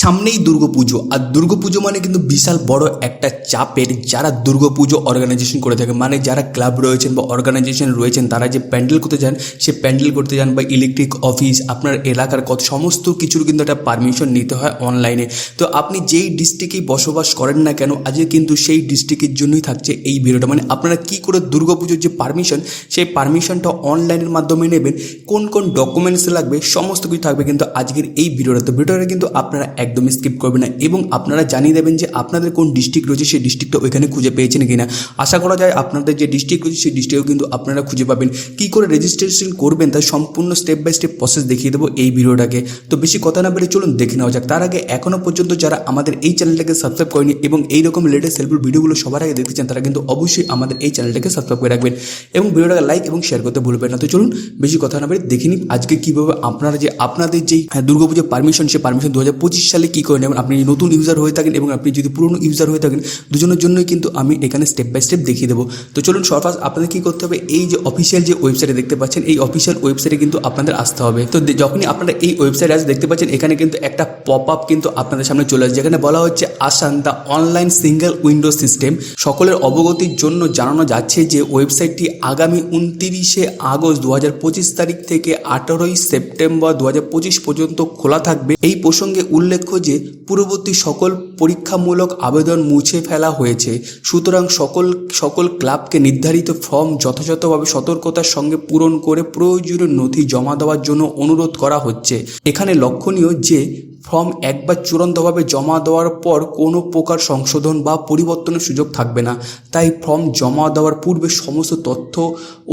সামনেই দুর্গাপুজো আর দুর্গাপুজো মানে কিন্তু বিশাল বড় একটা চাপের যারা দুর্গাপুজো অর্গানাইজেশন করে থাকে। মানে যারা ক্লাব রয়েছেন বা অর্গানাইজেশন রয়েছেন, তারা যে প্যান্ডেল করতে যান, সে প্যান্ডেল করতে যান বা ইলেকট্রিক অফিস আপনার এলাকার কত সমস্ত কিছুর কিন্তু একটা পারমিশন নিতে হয় অনলাইনে তো আপনি যেই ডিস্ট্রিক্টেই বসবাস করেন না কেন, আজকে কিন্তু সেই ডিস্ট্রিক্টের জন্যই থাকছে এই ভিডিওটা। মানে আপনারা কী করে দুর্গাপুজোর যে পারমিশন সেই পারমিশনটা অনলাইনের মাধ্যমে নেবেন, কোন কোন ডকুমেন্টস লাগবে, সমস্ত কিছু থাকবে কিন্তু আজকের এই ভিডিওটা। তো ভিডিওটা কিন্তু আপনারা একদমই স্কিপ করবে না। এবং আপনারা জানিয়ে দেবেন যে আপনাদের কোন ডিস্ট্রিক্ট রয়েছে, সেই ডিস্ট্রিক্টটা ওইখানে খুঁজে পেয়েছেন কিনা। আশা করা যায় আপনাদের যে ডিস্ট্রিক্ট রয়েছে, সেই ডিস্ট্রিক্টও কিন্তু আপনারা খুঁজে পাবেন। কী করে রেজিস্ট্রেশন করবেন, তার সম্পূর্ণ স্টেপ বাই স্টেপ প্রসেস দেখিয়ে দেবো এই ভিডিওটাকে। তো বেশি কথা না বলে চলুন, দেখে নেওয়া যাক। তার আগে এখনও পর্যন্ত যারা আমাদের এই চ্যানেলটাকে সাবস্ক্রাইব করেনি এবং এই রকম লেটেস্ট হেল্পফুল ভিডিওগুলো সবার আগে দেখতে চান, তারা কিন্তু অবশ্যই আমাদের এই চ্যানেলটাকে সাবস্ক্রাইব করে রাখবেন। এবং ভিডিওটাকে লাইক এবং শেয়ার করতে ভুলবেন না। তো চলুন, বেশি কথা না বলে দেখে নিন আজকে কীভাবে আপনারা যে আপনাদের যেই দুর্গাপুজোর পারমিশন সে পারমিশন দু হাজার পঁচিশ সালে কী করে নেবেন আপনি নতুন ইউজার হয়ে থাকেন এবং আপনি যদি পুরনো ইউজার হয়ে থাকেন, দুজনের জন্যই কিন্তু আমি এখানে স্টেপ বাই স্টেপ দেখিয়ে দেবো। তো চলুন সরফাস আপনাদের কী করতে হবে? এই যে অফিসিয়াল যে ওয়েবসাইটে দেখতে পাচ্ছেন, এই অফিসিয়াল ওয়েবসাইটে কিন্তু আপনাদের আসতে হবে। তো যখনই আপনারা এই ওয়েবসাইটে আসে, দেখতে পাচ্ছেন এখানে কিন্তু একটা পপ আপ কিন্তু আপনাদের সামনে চলে আসছে যেখানে বলা হচ্ছে Aasan the online single window system সকলের অবগতির জন্য জানানো যাচ্ছে যে ওয়েবসাইটটি আগামী উনতিরিশে আগস্ট দু হাজার পঁচিশ তারিখ থেকে আঠারোই সেপ্টেম্বর দু হাজার পঁচিশ পর্যন্ত খোলা থাকবে। এই প্রসঙ্গে উল্লেখ্য যে, পূর্ববর্তী সকল পরীক্ষামূলক আবেদন মুছে ফেলা হয়েছে। সুতরাং সকল সকল ক্লাবকে নির্ধারিত ফর্ম যথাযথভাবে সতর্কতার সঙ্গে পূরণ করে প্রয়োজনীয় নথি জমা দেওয়ার জন্য অনুরোধ করা হচ্ছে। এখানে লক্ষণীয় যে ফর্ম একবার চূড়ান্তভাবে জমা দেওয়ার পর কোনো প্রকার সংশোধন বা পরিবর্তনের সুযোগ থাকবে না। তাই ফর্ম জমা দেওয়ার পূর্বে সমস্ত তথ্য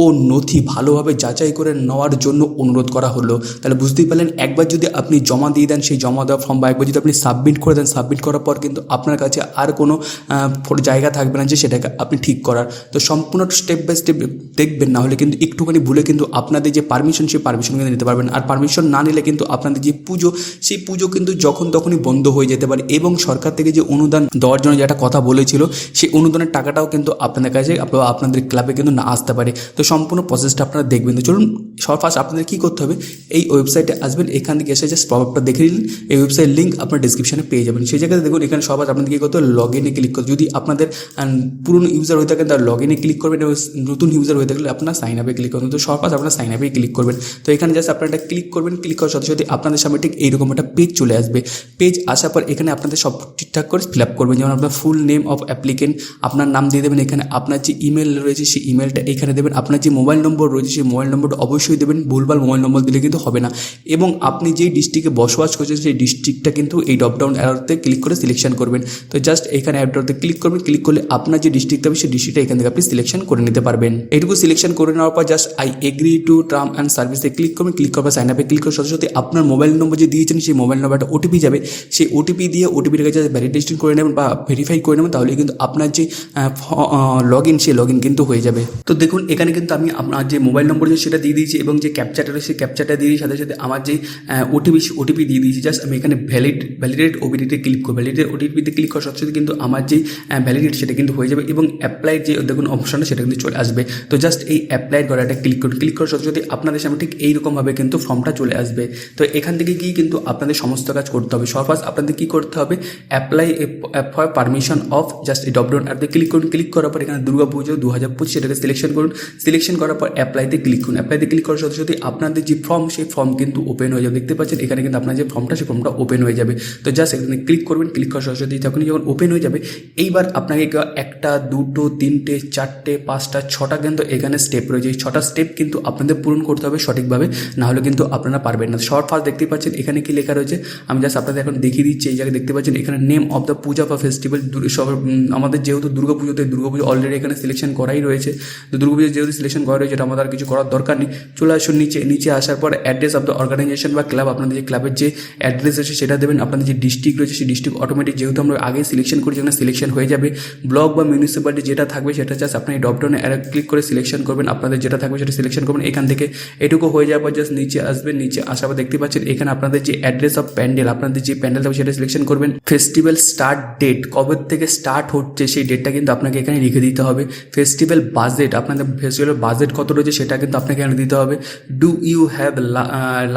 ও নথি ভালোভাবে যাচাই করে নেওয়ার জন্য অনুরোধ করা হলো। তাহলে বুঝতেই পারলেন, একবার যদি আপনি জমা দিয়ে দেন সেই জমা দেওয়া ফর্ম বা একবার যদি আপনি সাবমিট করে দেন, সাবমিট করার পর কিন্তু আপনার কাছে আর কোনো জায়গা থাকবে না যে সেটাকে আপনি ঠিক করার। তো সম্পূর্ণ স্টেপ বাই স্টেপ দেখবেন, না হলে কিন্তু একটুখানি ভুলে কিন্তু আপনাদের যে পারমিশন সেই পারমিশন কিন্তু নিতে পারবেন আর পারমিশন না নিলে কিন্তু আপনাদের যে পুজো, সেই পুজো কিন্তু যখন তখনই বন্ধ হয়ে যেতে পারে এবং সরকার থেকে যে অনুদান দেওয়ার জন্য যে একটা কথা বলেছিল, সেই অনুদানের টাকাটাও কিন্তু আপনাদের কাছে আপনাদের ক্লাবে কিন্তু না আসতে পারে। তো সম্পূর্ণ প্রসেসটা আপনারা দেখবেন। তো চলুন, সব ফার্স্ট আপনাদের কী করতে হবে? এই ওয়েবসাইটে আসবেন, এখান থেকে এসে জাস্ট প্রভাবটা দেখে নিন এই ওয়েবসাইট লিঙ্ক আপনার ডিসক্রিপশনে পেয়ে যাবেন। সেই জায়গাতে দেখুন, এখানে সবার আপনাদের কী করতে হবে? লগ ইনে ক্লিক করতে যদি আপনাদের পুরনো ইউজার হয়ে থাকেন, তার লগ ইনে ক্লিক করবেন এবং নতুন ইউজার হয়ে থাকলে আপনার সাইন আপে ক্লিক করবেন। তো সব ফার্স্ট আপনার সাইন আপে ক্লিক করবেন। তো এখানে জাস্ট আপনারা ক্লিক করবেন। ক্লিক করার সাথে সাথে আপনাদের সামনে ঠিক এইরকম একটা পেজ চলে আসবে। পেজ আসার পর এখানে আপনাদের সব ঠিকঠাক করে ফিল আপ করবেন। যেমন আপনার ফুল নেম অফ অ্যাপ্লিকেন্ট আপনার নাম দিয়ে দেবেন এখানে, আপনার যে ইমেল রয়েছে সেই ইমেলটা এখানে দেবেন, আপনার যে মোবাইল নম্বর রয়েছে সেই মোবাইল নম্বরটা অবশ্যই দেবেন, ভুলভাল মোবাইল নম্বর দিলে কিন্তু হবে না। এবং আপনি যেই ডিস্ট্রিক্টে বসবাস করছেন সেই ডিস্ট্রিক্টটা কিন্তু এই ড্রপডাউন অ্যারোতে ক্লিক করে সিলেকশন করবেন। তো জাস্ট এখানে অ্যাপটাতে ক্লিক করবেন ক্লিক করলে আপনার যে ডিস্ট্রিক্ট হবে সেই ডিস্ট্রিক্টটা এখান থেকে আপনি সিলেকশন করে নিতে পারবেন। এইটুকু সিলেকশন করে নেওয়ার পর just I agree to term and সার্ভিসে ক্লিক করবেন ক্লিক করার সাইন আপে ক্লিক করার সাথে সাথে আপনার মোবাইল নম্বর যে দিয়েছেন সেই মোবাইল নম্বরটা ওটিপি যাবে, সেই ওটিপি দিয়ে ওটিপির কাছে ভ্যালিডেশন করে নেবেন বা ভেরিফাই করে নেবেন, তাহলে কিন্তু আপনার যে লগ ইন সেই লগ ইন কিন্তু হয়ে যাবে। তো দেখুন, এখানে কিন্তু আমি আপনার যে মোবাইল নম্বর যে সেটা দিয়ে দিয়েছি এবং যে ক্যাপচারটা রয়েছে সেই ক্যাপচারটা দিয়ে সাথে সাথে আমার যে ওটিপি ওটিপি দিয়ে দিয়েছি জাস্ট আমি এখানে ভ্যালিড ভ্যালিডেট ওবিডিতে ক্লিক করব। ভ্যালিডেট ওটিপিতে ক্লিক করার সাথে সাথে কিন্তু আমার যে ভ্যালিডেট সেটা কিন্তু হয়ে যাবে এবং অ্যাপ্লাই যে, দেখুন অপশনটা সেটা কিন্তু চলে আসবে। তো জাস্ট এই অ্যাপ্লাই করাটা ক্লিক করুন। ক্লিক করার সাথে সাথে আপনাদের সামনে ঠিক এইরকমভাবে কিন্তু ফর্মটা চলে আসবে। তো এখান থেকে গিয়ে কিন্তু আপনাদের সমস্ত কাজ করতে হবে। সব ফার্স্ট আপনাদের কী করতে হবে? Apply for permission of just এই ডপডাউন অ্যাপে ক্লিক করুন। ক্লিক করার পর এখানে দুর্গা পুজো দু হাজার পঁচিশ, সেটাকে সিলেকশন করুন। সিলেকশন করার পর অ্যাপ্লাইতে ক্লিক করুন। অ্যাপ্লাইতে ক্লিক করার সাথে সাথে আপনাদের যে ফর্ম সেই ফর্ম কিন্তু ওপেন হয়ে যাবে। দেখতে পাচ্ছেন, এখানে কিন্তু আপনার যে ফর্মটা সেই ফর্মটা ওপেন হয়ে যাবে। তো জাস্ট এখানে ক্লিক করবেন। ক্লিক করার সাথে সাথে যখনই যখন ওপেন হয়ে যাবে, এইবার আপনাকে একটা, দুটো, তিনটে, চারটে, পাঁচটা, ছটা কিন্তু এখানে স্টেপ রয়েছে। এই ছটা স্টেপ কিন্তু আপনাদের পূরণ করতে হবে সঠিকভাবে। না হলে কিন্তু আপনারা পারবেন না। শর্ট ফার্স্ট দেখতে পাচ্ছেন, এখানে কি লেখা রয়েছে? আমি জাস্ট আপনাদের এখন দেখিয়ে দিচ্ছি, এই জায়গায় দেখতে পাচ্ছেন, এখানে নেম অফ দ্য পূজা বা ফেস্টিভ্যাল সব আমাদের যেহেতু দুর্গা পুজোতে দুর্গা পুজো অলরেডি এখানে সিলেকশন করাই রয়েছে। তো দুর্গা পুজো যেহেতু সিলেকশন করা রয়েছে আমাদের আর কিছু করার দরকার নেই। চলে আসুন নিচে নিচে আসার পর অ্যাড্রেস অফ দ্য অর্গানাইজেশন বা ক্লাব আপনাদের যে ক্লাবের যে অ্যাড্রেস আছে সেটা দেবেন। আপনাদের যে ডিস্ট্রিক্ট রয়েছে সেই ডিস্ট্রিক্ট অটোমেটিক যেহেতু আমরা আগে সিলেকশন করি যেখানে সিলেকশন হয়ে যাবে। ব্লক বা মিউনিসিপ্যালিটি যেটা থাকবে সেটা জাস্ট আপনি ডপডাউনে ক্লিক করে সিলেকশন করবেন। আপনাদের যেটা থাকবে সেটা সিলেকশন করবেন। এখান থেকে এটুকু হয়ে যাওয়ার পর জাস্ট নিচে আসবেন, নিচে আসার পর দেখতে পাচ্ছেন, এখানে আপনাদের যে অ্যাড্রেস অফ প্যান্ডেল, আপনাদের যে প্যান্ডেল থাকবে সেটা সিলেকশন করবেন। ফেস্টিভ্যাল স্টার্ট ডেট কবে থেকে স্টার্ট হচ্ছে সেই ডেটটা কিন্তু আপনাকে এখানে লিখে দিতে হবে। ফেস্টিভ্যাল বাজেট আপনাদের ফেস্টিভ্যাল বাজেট কত রয়েছে সেটা কিন্তু আপনাকে এখানে দিতে হবে। Do you have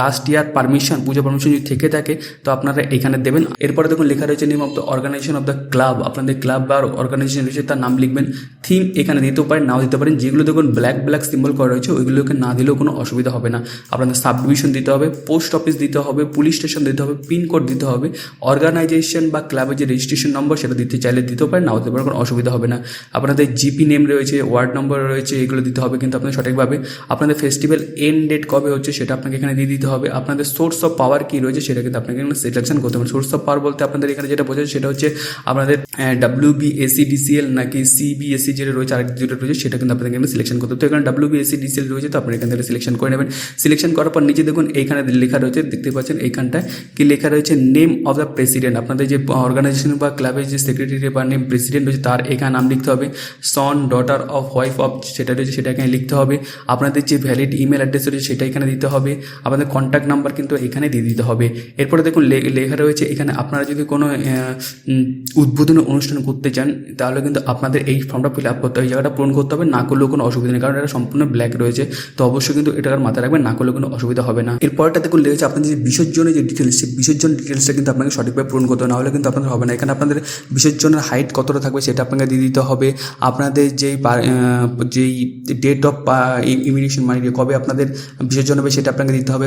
last year permission puja permission যদি থেকে থাকে, তো আপনারা এখানে দেবেন। এরপরে দেখুন লেখা রয়েছে name of the organization of the club আপনাদের ক্লাব বা অর্গানাইজেশন রয়েছে তার নাম লিখবেন। থিম এখানে দিতেও পারেন, নাও দিতে পারেন। যেগুলো দেখুন ব্ল্যাক ব্ল্যাক সিম্বল করা রয়েছে, ওইগুলোকে না দিলেও কোনো অসুবিধা হবে না। আপনাদের সাব ডিভিশন দিতে হবে পোস্ট অফিস দিতে হবে পুলিশ স্টেশন দিতে হবে পিনকোড দিতে হবে। অর্গানাইজেশন বা ক্লাবের যে রেজিস্ট্রেশন নম্বর সেটা দিতে চাইলে দিতেও পারেন নাও দিতে পারেন কোনো অসুবিধা হবে না। আপনাদের জিপি নেম রয়েছে ওয়ার্ড নম্বর রয়েছে, এগুলো দিতে হবে কিন্তু আপনাদের সঠিকভাবে। আপনাদের ফেস্টিভ্যাল এন্ড ডেট কবে হচ্ছে সেটা আপনাকে এখানে দিয়ে দিতে হবে। আপনাদের সোর্স অফ পাওয়ার কী রয়েছে সেটা কিন্তু আপনাকে এখানে সিলেকশন করতে হবে। সোর্স অফ পাওয়ার বলতে আপনাদের এখানে যেটা বোঝাচ্ছে সেটা হচ্ছে আপনাদের ডাব্লিউ বি এসি ডিসিএল নাকি সিবিএসসি যেটা রয়েছে আর যেটা রয়েছে, সেটা কিন্তু আপনাদের এখানে সিলেকশন করতে হবে। এখানে ডাব্লিউ বি এসি ডিসিএল রয়েছে, তো আপনি এখান থেকে সিলেকশন করে নেবেন। সিলেকশন করার পর নিচে দেখুন, এইখানে লেখা রয়েছে, দেখতে পাচ্ছেন, এইখানটায় লেখা রয়েছে নেম অফ দ্য প্রেসিডেন্ট আপনাদের যে অর্গানাইজেশন বা ক্লাবের যে সেক্রেটারি বা নেম প্রেসিডেন্ট রয়েছে, তার এখানে নাম লিখতে হবে। Son daughter of wife of সেটা রয়েছে, সেটা এখানে লিখতে হবে। আপনাদের যে ভ্যালিড ইমেল অ্যাড্রেস রয়েছে, সেটা এখানে দিতে হবে। আপনাদের কন্ট্যাক্ট নাম্বার কিন্তু এখানে দিয়ে দিতে হবে। এরপরে দেখুন লেখা রয়েছে, এখানে আপনারা যদি কোনো উদ্বোধনী অনুষ্ঠান করতে চান, তাহলে কিন্তু আপনাদের এই ফর্মটা ফিল আপ করতে হবে। জায়গাটা পূরণ করতে হবে, না করলেও কোনো অসুবিধা নেই, কারণ এটা সম্পূর্ণ ব্ল্যাক রয়েছে। তো অবশ্যই কিন্তু এটার মাথায় রাখবেন, না করলেও কোনো অসুবিধা হবে না। এরপরটা দেখুন লেগেছে আপনাদের যে বিসর্জনের যে ডিটেলস বিসর্জন ডিটেলসটা কিন্তু আপনাকে সঠিকভাবে পূরণ করতে হবে না হলে কিন্তু আপনাদের হবে না। এখানে আপনাদের বিসর্জনের হাইট কতটা থাকবে সেটা আপনাকে দিয়ে দিতে হবে। আপনাদের যেই যেই ডেট অফ ইমিনেশন মানে কবে আপনাদের বিসর্জন হবে সেটা আপনাকে দিতে হবে।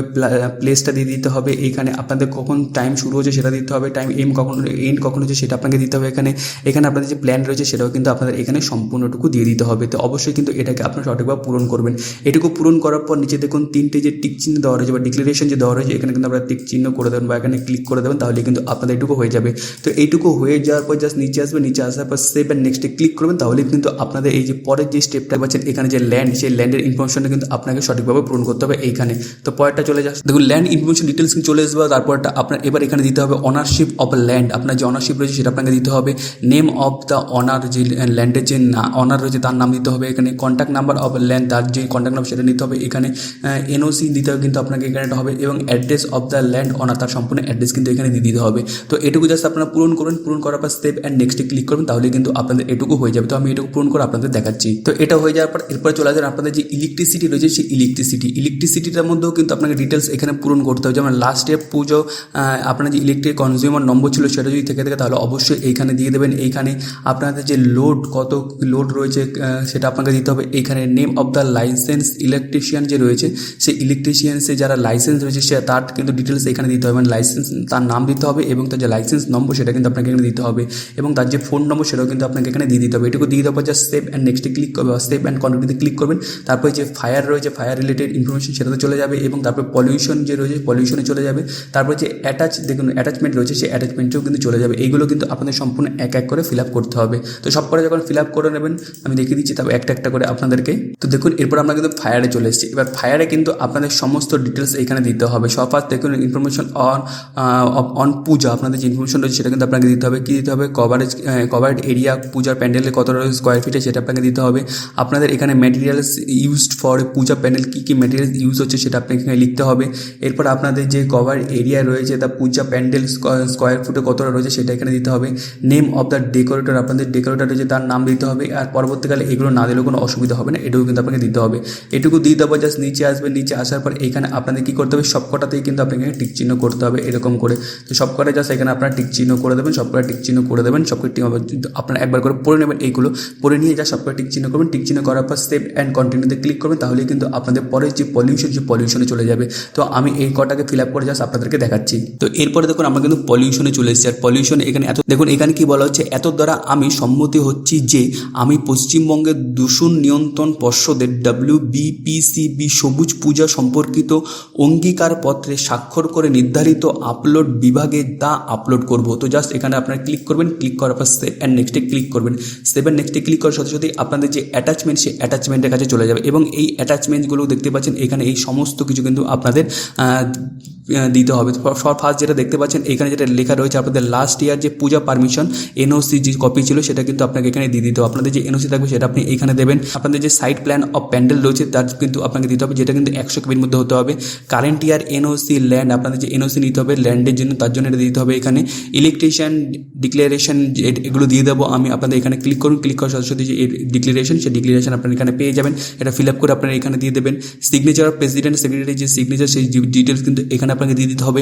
প্লেসটা দিয়ে দিতে হবে। এইখানে আপনাদের কখন টাইম শুরু হচ্ছে সেটা দিতে হবে। টাইম এম কখন এন্ড কখন হচ্ছে সেটা আপনাকে দিতে হবে এখানে। এখানে আপনাদের যে প্ল্যান রয়েছে সেটাও কিন্তু আপনাদের এখানে সম্পূর্ণটুকু দিয়ে দিতে হবে। তো অবশ্যই কিন্তু এটাকে আপনার সঠিকভাবে পূরণ করবেন। এটুকু পূরণ করার পর নিচে দেখুন তিনটে যে টিক চিহ্ন দেওয়া রয়েছে বা ডিক্লারেশন যে দেওয়া রয়েছে, এখানে কিন্তু আপনারা টিক চিহ্ন করে দেবেন বা এখানে ক্লিক করে দেবেন, তাহলে কিন্তু আপনাদের এটুকু হয়ে যাবে। তো এইটুকু হয়ে যাওয়ার পর জাস্ট নিচে আসবে, নিচে আসার পর সেভ অ্যান্ড নেক্সটে ক্লিক করবেন, তাহলে কিন্তু আপনাদের এই যে পরের যে স্টেপটা পাচ্ছেন এখানে যে ল্যান্ড সেই ল্যান্ডের ইনফরমেশনটা কিন্তু আপনাকে সঠিকভাবে পূরণ করতে হবে এইখানে। তো পরেরটা চলে যাচ্ছে। দেখুন ল্যান্ড ইনফরমেশন ডিটেলস কিন্তু চলে আসবে, তারপরটা আপনার এবার এখানে দিতে হবে অনারশিপ অফ ল্যান্ড আপনার যে অনারশিপ রয়েছে, সেটা আপনাকে দিতে হবে। নেম অফ দ্য অনার যে ল্যান্ডের যে না অনার রয়েছে, তার নাম দিতে হবে এখানে। কন্ট্যাক্ট নাম্বার অফ ল্যান্ড তার যে কন্ট্যাক্ট নাম্বার সেটা নিতে হবে এখানে। এনওসি দিতে হবে কিন্তু আপনাকে এখানে হবে এবং address of the land owner তার সম্পূর্ণ অ্যাড্রেস কিন্তু এখানে দিয়ে দিতে হবে। তো এটুকু জাস্ট আপনারা পূরণ করুন, পূরণ করার পর স্টেপ অ্যান্ড নেক্সটে ক্লিক করবেন, তাহলে কিন্তু আপনাদের এটুকু হয়ে যাবে। তো আমি এটুকু পূরণ করে আপনাদের দেখাচ্ছি। তো এটা হয়ে যাওয়ার পর এরপর চলে আসবেন আপনাদের যে ইলেকট্রিসিটি রয়েছে, সেই ইলেকট্রিসিটি ইলেকট্রিসিটিটার মধ্যেও কিন্তু আপনাকে ডিটেলস এখানে পূরণ করতে হবে। যেমন লাস্ট ডে পুজো আপনার যে ইলেকট্রিক কনজিউমার নম্বর ছিল, সেটা যদি থেকে থাকে, তাহলে অবশ্যই এইখানে দিয়ে দেবেন। এইখানে আপনাদের যে লোড কত লোড রয়েছে সেটা আপনাকে দিতে হবে। এইখানে name of the license electrician যে রয়েছে, সেই ইলেকট্রিশিয়ানসে যারা লাইসেন্স রয়েছে, সে তার কিন্তু ডিটেলস এখানে দিতে হবে। মানে লাইসেন্স তার নাম দিতে হবে এবং তার যে লাইসেন্স নম্বর সেটা কিন্তু আপনাকে এখানে দিতে হবে এবং তার যে ফোন নম্বর সেটাও কিন্তু আপনাকে এখানে দিয়ে দিতে হবে। এটুকু দিয়ে দেওয়ার পর জাস্ট সেভ অ্যান্ড নেক্সটে ক্লিক করবে। বা সেভ অ্যান্ড কন্টিনিউতে ক্লিক করবেন। তারপরে যে ফায়ার রয়েছে ফায়ার রিলেটেড ইনফরমেশন সেটাতে চলে যাবে এবং তারপরে পলিউশন যে রয়েছে পলিউশনে চলে যাবে। তারপরে যে অ্যাটাচ দেখুন অ্যাটাচমেন্ট রয়েছে, সেই অ্যাটাচমেন্টেও কিন্তু চলে যাবে। এইগুলো কিন্তু আপনাদের সম্পূর্ণ এক এক করে ফিল আপ করতে হবে। তো সব করে যখন ফিল আপ করে নেবেন, আমি দেখিয়ে দিচ্ছি, তারপর একটা একটা করে আপনাদেরকে। তো দেখুন, এরপর আমরা কিন্তু ফায়ারে চলে এসেছি। এবার ফায়ারে কিন্তু আপনাদের সমস্ত ডিটেলস এখানে দিতে হবে। সব ফার্স্ট দেখুন ইনফরমেশন অন অন পূজা, আপনাদের যে ইনফরমেশন রয়েছে সেটা কিন্তু আপনাকে দিতে হবে। কী দিতে হবে? কভারেজ কভারেড এরিয়া পূজার প্যান্ডেলে কত স্কোয়ার ফিটে সেটা আপনাকে দিতে হবে। আপনাদের এখানে materials used for puja pandal কী কী ম্যাটেরিয়ালস ইউজ হচ্ছে সেটা আপনাকে এখানে লিখতে হবে। এরপর আপনাদের যে কভার এরিয়া রয়েছে, তা পূজা প্যান্ডেল স্কোয়ার ফুটে কতটা রয়েছে সেটা এখানে দিতে হবে। নেম অফ দ্য ডেকোরেটর আপনাদের ডেকোরেটর রয়েছে তার নাম দিতে হবে। আর পরবর্তীকালে এগুলো না দিলেও কোনো অসুবিধা হবে না, এটুকু কিন্তু আপনাকে দিতে হবে। এটুকু দিয়ে দেবো জাস্ট নিচে আসবে, নিচে আসার পর এখানে আপনাদের কী করতে হবে? সবকটাতেই কিন্তু আপনাকে টিক চিহ্ন করতে হবে। এরকম করে। তো সব সবকটা জাস্ট এখানে আপনারা টিক চিহ্ন করে দেবেন, সব সবকটা টিক চিহ্ন করে দেবেন, সবকটা টিক আপনারা একবার করে পড়ে নেবেন এইগুলো, পড়ে নিয়ে যা সব সবকটা টিক চিহ্ন করবেন। টিক চিহ্ন করার পর সেভ অ্যান্ড কন্টিনিউতে ক্লিক করবেন তাহলে কিন্তু আপনাদের পরের যে পলিউশন যে পলিউশনে চলে যাবে। তো আমি এই কটাকে ফিল আপ করে জাস্ট আপনাদেরকে দেখাচ্ছি। তো এরপরে দেখুন, আমরা কিন্তু পলিউশনে চলে এসেছি। আর পলিউশন এখানে এত দেখুন, এখানে কি বলা হচ্ছে? এত দ্বারা আমি সম্মতি হচ্ছি যে, আমি পশ্চিমবঙ্গের দূষণ নিয়ন্ত্রণ পর্ষদের ডাব্লিউ বিপিসিবি সবুজ পূজা সম্পর্কিত অঙ্গীকার পত্রে স্বাক্ষর করে নির্ধারিত আপলোড বিভাগে তা আপলোড করব। তো জাস্ট এখানে আপনারা ক্লিক করবেন ক্লিক করার পর সেভ অ্যান্ড নেক্সটে ক্লিক করবেন। সেভ অ্যান্ড নেক্সটে ক্লিক করার সাথে সাথে আপনাদের যে অ্যাটাচমেন্ট সেই অ্যাটাচমেন্টের কাছে চলে যাবে এবং এই অ্যাটাচমেন্টগুলো দেখতে পাচ্ছেন, এখানে এই সমস্ত কিছু কিন্তু আপনাদের দিতে হবে। ফার্স্ট যেটা দেখতে পাচ্ছেন, এখানে যেটা লেখা রয়েছে, আপনাদের লাস্ট ইয়ার যে পূজা পারমিশন এনওসি যে কপি ছিল, সেটা কিন্তু আপনাকে এখানে দিয়ে দিতে হবে। আপনাদের যে এনওসি থাকবে, সেটা আপনি এখানে দেবেন। আপনাদের যে সাইট প্ল্যান অফ প্যান্ডেল রয়েছে, তার কিন্তু আপনাকে দিতে হবে, যেটা কিন্তু একশো কেবির মধ্যে হতে হবে। কারেন্ট ইয়ার এনওসি ল্যান্ড আপনাদের যে এনওসি দিতে হবে ল্যান্ডের জন্য, তার জন্য এটা দিতে হবে। এখানে ইলেকট্রিশিয়ান ডিক্লারেশন এগুলো দিয়ে দেবো। আমি আপনাদের এখানে ক্লিক করুন ক্লিক করার সাথে সাথে যে ডিক্লারেশন সেই ডিক্লারেশন আপনারা এখানে পেয়ে যাবেন। এটা ফিল আপ করে আপনারা এখানে দিয়ে দেবেন। সিগনেচার অফ প্রেসিডেন্ট সেক্রেটারি যে সিগনেচার সেই ডিটেলস কিন্তু এখানে আপনাকে দিয়ে দিতে হবে।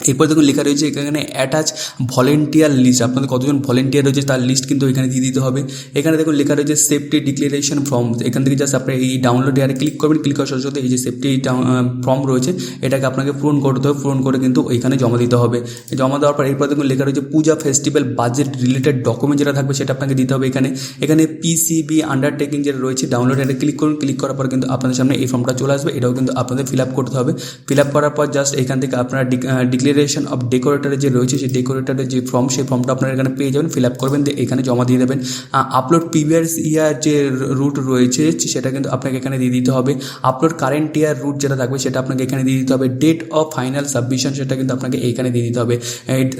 এরপর দেখুন লেখা রয়েছে এখানে অ্যাটাচ ভলেন্টিয়ার লিস্ট আপনাদের কতজন ভলেন্টিয়ার রয়েছে তার লিস্ট কিন্তু এখানে দিয়ে দিতে হবে। এখানে দেখুন লেখা রয়েছে সেফটি ডিক্লারেশন ফর্ম এখান থেকে জাস্ট আপনি এই ডাউনলোড এয়ারে ক্লিক করবেন ক্লিক করার সাথে সাথে এই যে সেফটি ফর্ম রয়েছে, এটাকে আপনাকে পূরণ করতে হবে, পূরণ করে কিন্তু এখানে জমা দিতে হবে। জমা দেওয়ার পর এরপর দেখুন লেখা রয়েছে puja festival budget related document যেটা থাকবে সেটা আপনাকে দিতে হবে এখানে। এখানে পিসিবি আন্ডারটেকিং যেটা রয়েছে ডাউনলোড এয়ারে ক্লিক করুন ক্লিক করার পর কিন্তু আপনাদের সামনে এই ফর্মটা চলে আসবে, এটাও কিন্তু আপনাদের ফিল আপ করতে হবে। ফিল আপ করার পর জাস্ট এখান থেকে আপনারা ডিক্লারেশন অফ ডেকোরেটারের যে রয়েছে, সেই ডেকোরেটারের যে ফর্ম সেই ফর্মটা আপনারা এখানে পেয়ে যাবেন ফিল আপ করবেন, দিয়ে এখানে জমা দিয়ে দেবেন। আপলোড প্রিভিয়াস ইয়ার যে রুট রয়েছে, সেটা কিন্তু আপনাকে এখানে দিয়ে দিতে হবে। আপলোড কারেন্ট ইয়ার রুট যেটা থাকবে, সেটা আপনাকে এখানে দিয়ে দিতে হবে। ডেট অফ ফাইনাল সাবমিশন সেটা কিন্তু আপনাকে এইখানে দিয়ে দিতে হবে।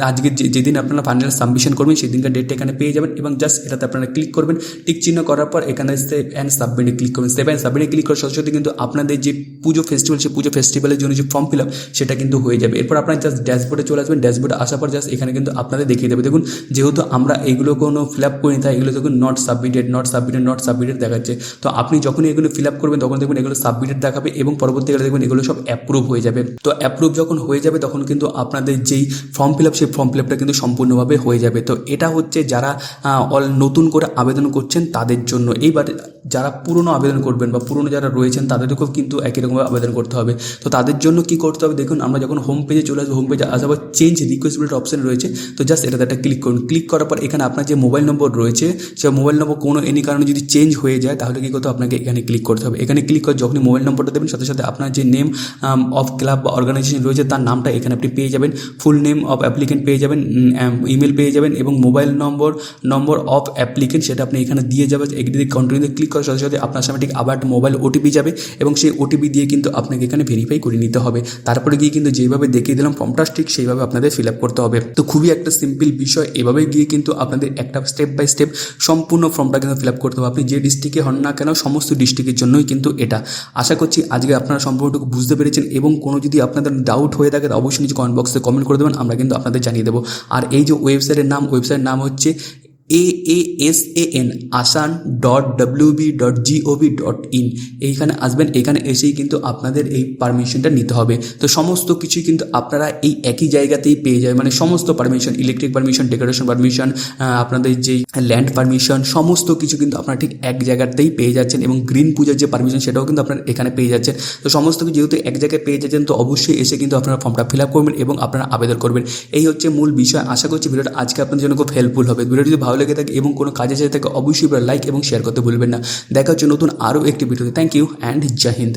আজকে যেদিন আপনারা ফাইনাল সাবমিশন করবেন, সেদিনকার ডেটটা এখানে পেয়ে যাবেন এবং জাস্ট এটাতে আপনারা ক্লিক করবেন। টিক চিহ্ন করার পর এখানে সেভ অ্যান্ড সাবমিটে ক্লিক করবেন। সেভ অ্যান্ড সাবমিটে ক্লিক করার সাথে সাথে কিন্তু আপনাদের যে পুজো ফেস্টিভ্যাল সেই পুজো ফেস্টিভ্যালের জন্য যে ফর্ম ফিল আপ সেটা কিন্তু হয়ে যাবে। এরপর আপনারা জাস্ট ড্যাশবোর্ডে চলে আসবেন। ড্যাশবোর্ডে আসার পর জাস্ট এখানে কিন্তু আপনাদের দেখিয়ে দেবে। দেখুন, যেহেতু আমরা এগুলো কোনো ফিল আপ করি তাই এগুলো দেখুন not submitted not submitted not submitted দেখাচ্ছে। তো আপনি যখনই এগুলো ফিল আপ করবেন, তখন দেখবেন এগুলো সাবমিটেড দেখাবে এবং পরবর্তীকালে দেখবেন এগুলো সব অ্যাপ্রুভ হয়ে যাবে। তো অ্যাপ্রুভ যখন হয়ে যাবে, তখন কিন্তু আপনাদের যেই ফর্ম ফিল আপ সেই ফর্ম ফিল আপটা কিন্তু সম্পূর্ণভাবে হয়ে যাবে। তো এটা হচ্ছে যারা অল নতুন করে আবেদন করছেন, তাদের জন্য। এইবার যারা পুরনো আবেদন করবেন বা পুরনো যারা রয়েছেন, তাদেরকেও কিন্তু একই রকমভাবে আবেদন করতে হবে। তো তাদের জন্য কি করতে হবে? দেখুন, আমরা যখন হোম পেজে চলে আসব হোম পেজে আসার চেঞ্জ রিকোয়েস্টবিলিটি অপশন রয়েছে। তো জাস্ট এটাতে একটা ক্লিক করুন। ক্লিক করার পর এখানে আপনার যে মোবাইল নম্বর রয়েছে, সে মোবাইল নম্বর কোনো এনি কারণে যদি চেঞ্জ হয়ে যায়, তাহলে কী করতে? আপনাকে এখানে ক্লিক করতে হবে। এখানে ক্লিক করে যখনই মোবাইল নম্বরটা দেবেন, সাথে সাথে আপনার যে নেম অফ ক্লাব বা অর্গানাইজেশন রয়েছে, তার নামটা এখানে আপনি পেয়ে যাবেন। ফুল নেম অফ অ্যাপ্লিকেন্ট পেয়ে যাবেন ইমেল পেয়ে যাবেন এবং mobile number number of applicant সেটা আপনি এখানে দিয়ে যাবেন। এদিকে কন্টিনিউতে ক্লিক করার সাথে সাথে আপনার সামনে ঠিক আবার মোবাইল ওটিপি যাবে এবং সেই ওটিপি দিয়ে কিন্তু আপনাকে এখানে ভেরিফাই করে নিতে হবে। তারপরে গিয়ে কিন্তু যেভাবে দেখিয়ে দিলাম ফর্মটা ঠিক সেইভাবে আপনাদের ফিল আপ করতে হবে। তো খুবই একটা সিম্পল বিষয়, এভাবে গিয়ে কিন্তু আপনাদের একটা স্টেপ বাই স্টেপ সম্পূর্ণ ফর্মটা কিন্তু ফিল আপ করতে হবে। আপনি যে ডিস্ট্রিক্টে হন না কেন, সমস্ত ডিস্ট্রিক্টের জন্যই কিন্তু এটা। আশা করছি আজকে আপনারা সম্পূর্ণটুকু বুঝতে পেরেছেন এবং কোনো যদি আপনাদের ডাউট হয়ে থাকে অবশ্যই নিচে কমেন্ট বক্সে কমেন্ট করে দেবেন, আমরা কিন্তু আপনাদের জানিয়ে দেবো। আর এই যে ওয়েবসাইটের নাম ওয়েবসাইটের নাম হচ্ছে A A S A N Aasan dot WB dot GOV dot in এইখানে আসবেন, এখানে এসেই কিন্তু আপনাদের এই পারমিশনটা নিতে হবে। তো সমস্ত কিছুই কিন্তু আপনারা এই একই জায়গাতেই পেয়ে যাবেন। মানে সমস্ত permission electric permission decoration permission আপনাদের যেই ল্যান্ড পারমিশন সমস্ত কিছু কিন্তু আপনারা ঠিক এক জায়গাতেই পেয়ে যাচ্ছেন এবং গ্রিন পূজার যে পারমিশন সেটাও কিন্তু আপনারা এখানে পেয়ে যাচ্ছেন। তো সমস্ত কিছু যেহেতু এক জায়গায় পেয়ে যাচ্ছেন, তো অবশ্যই এসে কিন্তু আপনারা ফর্মটা ফিল আপ করবেন এবং আপনারা আবেদন করবেন। এই হচ্ছে মূল বিষয়। আশা করছি ভিডিওটা আজকে আপনাদের জন্য খুব হেল্পফুল হবে। ভিডিওটি যদি লেগে থাকে এবং কোনো কাজে চাই থাকে, অবশ্যই লাইক এবং শেয়ার করতে ভুলবেন না। দেখা হচ্ছে নতুন আরও একটি ভিডিওতে। থ্যাংক ইউ অ্যান্ড জয় হিন্দ